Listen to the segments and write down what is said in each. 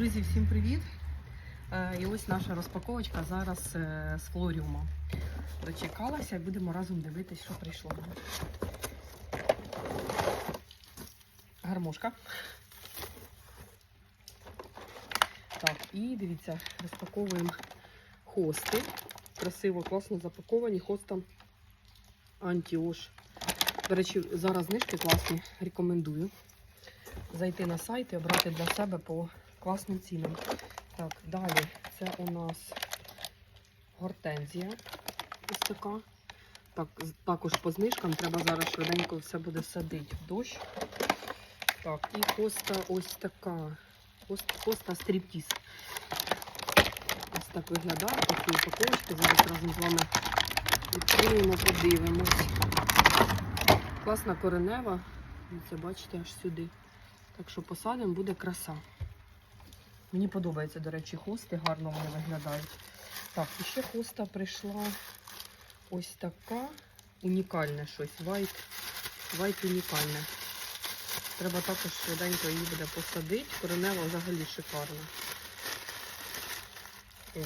Друзі, всім привіт! Е, І ось наша розпаковочка зараз е, з флоріума. Дочекалася і будемо разом дивитись, що прийшло. Гармошка. Так, і дивіться, розпаковуємо хости. Красиво, класно запаковані хостом Антіош. До речі, зараз знижки класні, рекомендую. Зайти на сайт і обрати для себе по класним цінам. Так, далі це у нас гортензія. Ось така. Так, також по знижкам треба зараз швиденько все буде садити в дощ. Так, і коста ось така. Коста стріптіз. Ось так виглядає такі упаковочки. Зараз разом з вами відкриємо, подивимось. Класна коренева. Це бачите аж сюди. Так що посадимо, буде краса. Мені подобається, до речі, хости, гарно вони виглядають. Так, і ще хоста прийшла ось така унікальне щось. Вайт, вайт унікальне. Треба також швиденько її буде посадити. Коренева взагалі шикарна. Ось.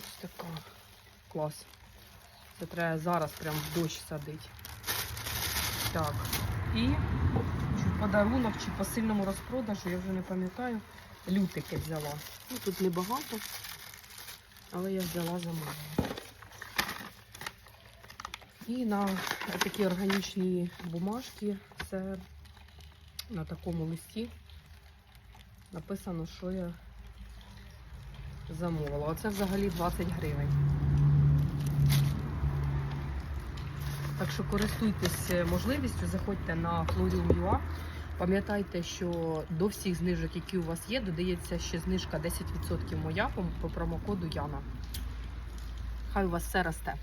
Ось така. Клас. Це треба зараз прям в дощ садити. Так. І чи подарунок, чи по сильному розпродажу, я вже не пам'ятаю. Лютики взяла. Ну, тут небагато, але я взяла замовлення. І на такі органічні бумажки це на такому листі написано, що я замовила. Оце взагалі 20 гривень. Так що користуйтесь е, можливістю, заходьте на Florium.ua. Пам'ятайте, що до всіх знижок, які у вас є, додається ще знижка 10% моя по, по промокоду Яна. Хай у вас все росте.